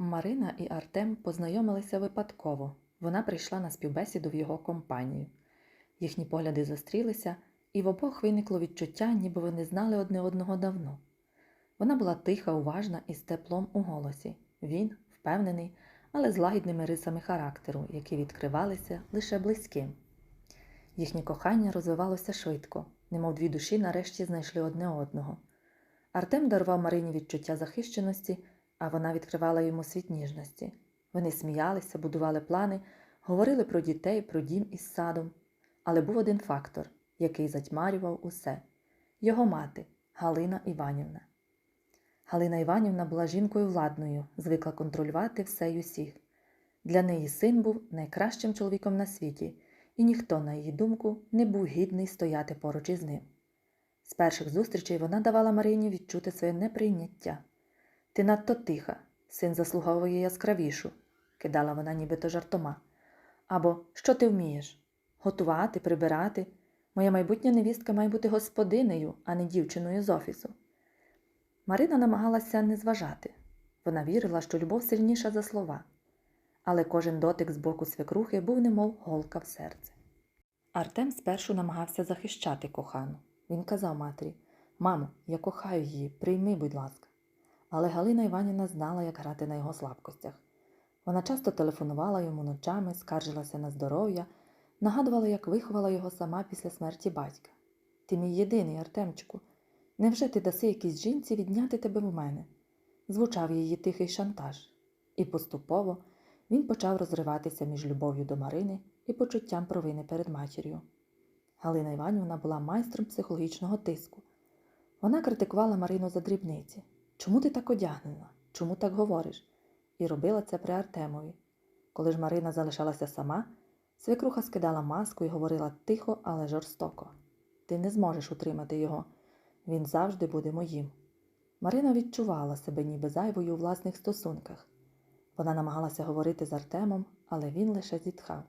Марина і Артем познайомилися випадково. Вона прийшла на співбесіду в його компанію. Їхні погляди зустрілися, і в обох виникло відчуття, ніби вони знали одне одного давно. Вона була тиха, уважна і з теплом у голосі. Він впевнений, але з лагідними рисами характеру, які відкривалися лише близьким. Їхнє кохання розвивалося швидко, немов дві душі нарешті знайшли одне одного. Артем дарував Марині відчуття захищеності, а вона відкривала йому світ ніжності. Вони сміялися, будували плани, говорили про дітей, про дім із садом. Але був один фактор, який затьмарював усе його мати Галина Іванівна. Галина Іванівна була жінкою владною, звикла контролювати все й усіх. Для неї син був найкращим чоловіком на світі, і ніхто, на її думку, не був гідний стояти поруч із ним. З перших зустрічей вона давала Марині відчути своє неприйняття. Ти надто тиха, син заслуговує яскравішу, кидала вона нібито жартома. Або що ти вмієш? Готувати, прибирати. Моя майбутня невістка має бути господинею, а не дівчиною з офісу. Марина намагалася не зважати. Вона вірила, що любов сильніша за слова, але кожен дотик з боку свекрухи був немов голка в серце. Артем спершу намагався захищати кохану. Він казав матері Мамо, я кохаю її, прийми, будь ласка. Але Галина Іванівна знала, як грати на його слабкостях. Вона часто телефонувала йому ночами, скаржилася на здоров'я, нагадувала, як виховала його сама після смерті батька. Ти мій єдиний, Артемчику. Невже ти даси якійсь жінці відняти тебе в мене? Звучав її тихий шантаж, і поступово він почав розриватися між любов'ю до Марини і почуттям провини перед матір'ю. Галина Іванівна була майстром психологічного тиску. Вона критикувала Марину за дрібниці. Чому ти так одягнена? Чому так говориш? І робила це при Артемові. Коли ж Марина залишалася сама, свекруха скидала маску і говорила тихо, але жорстоко. Ти не зможеш утримати його. Він завжди буде моїм. Марина відчувала себе ніби зайвою у власних стосунках. Вона намагалася говорити з Артемом, але він лише зітхав.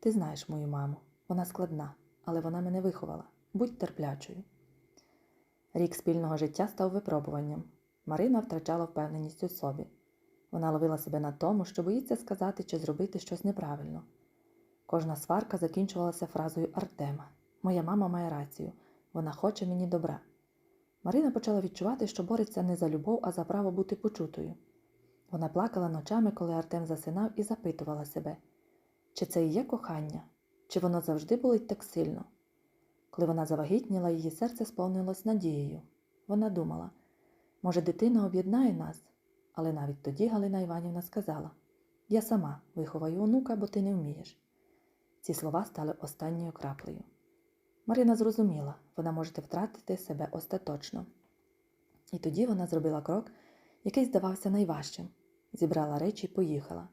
Ти знаєш мою маму, вона складна, але вона мене виховала. Будь терплячою. Рік спільного життя став випробуванням. Марина втрачала впевненість у собі. Вона ловила себе на тому, що боїться сказати чи зробити щось неправильно. Кожна сварка закінчувалася фразою Артема Моя мама має рацію, вона хоче мені добра. Марина почала відчувати, що бореться не за любов, а за право бути почутою. Вона плакала ночами, коли Артем засинав, і запитувала себе, чи це і є кохання, чи воно завжди болить так сильно. Коли вона завагітніла, її серце сповнилось надією. Вона думала, може, дитина об'єднає нас, але навіть тоді Галина Іванівна сказала Я сама виховаю онука, бо ти не вмієш. Ці слова стали останньою краплею. Марина зрозуміла, вона може втратити себе остаточно. І тоді вона зробила крок, який здавався найважчим, зібрала речі і поїхала.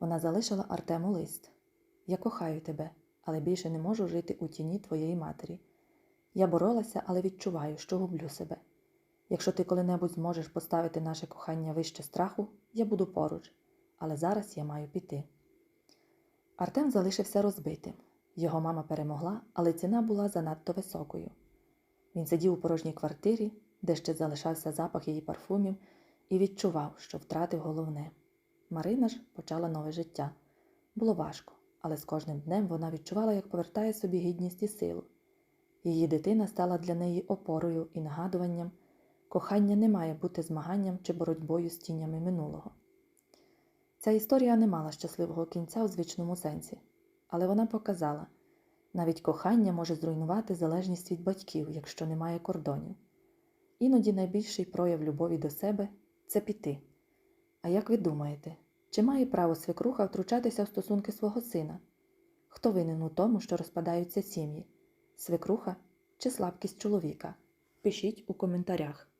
Вона залишила Артему лист Я кохаю тебе, але більше не можу жити у тіні твоєї матері. Я боролася, але відчуваю, що гублю себе. Якщо ти коли-небудь зможеш поставити наше кохання вище страху, я буду поруч, але зараз я маю піти. Артем залишився розбитим. Його мама перемогла, але ціна була занадто високою. Він сидів у порожній квартирі, де ще залишався запах її парфумів, і відчував, що втратив головне. Марина ж почала нове життя. Було важко, але з кожним днем вона відчувала, як повертає собі гідність і силу. Її дитина стала для неї опорою і нагадуванням кохання не має бути змаганням чи боротьбою з тінями минулого. Ця історія не мала щасливого кінця у звичному сенсі, але вона показала навіть кохання може зруйнувати залежність від батьків, якщо немає кордонів. Іноді найбільший прояв любові до себе це піти. А як ви думаєте, чи має право свекруха втручатися в стосунки свого сина? Хто винен у тому, що розпадаються сім'ї? Свекруха чи слабкість чоловіка? Пишіть у коментарях.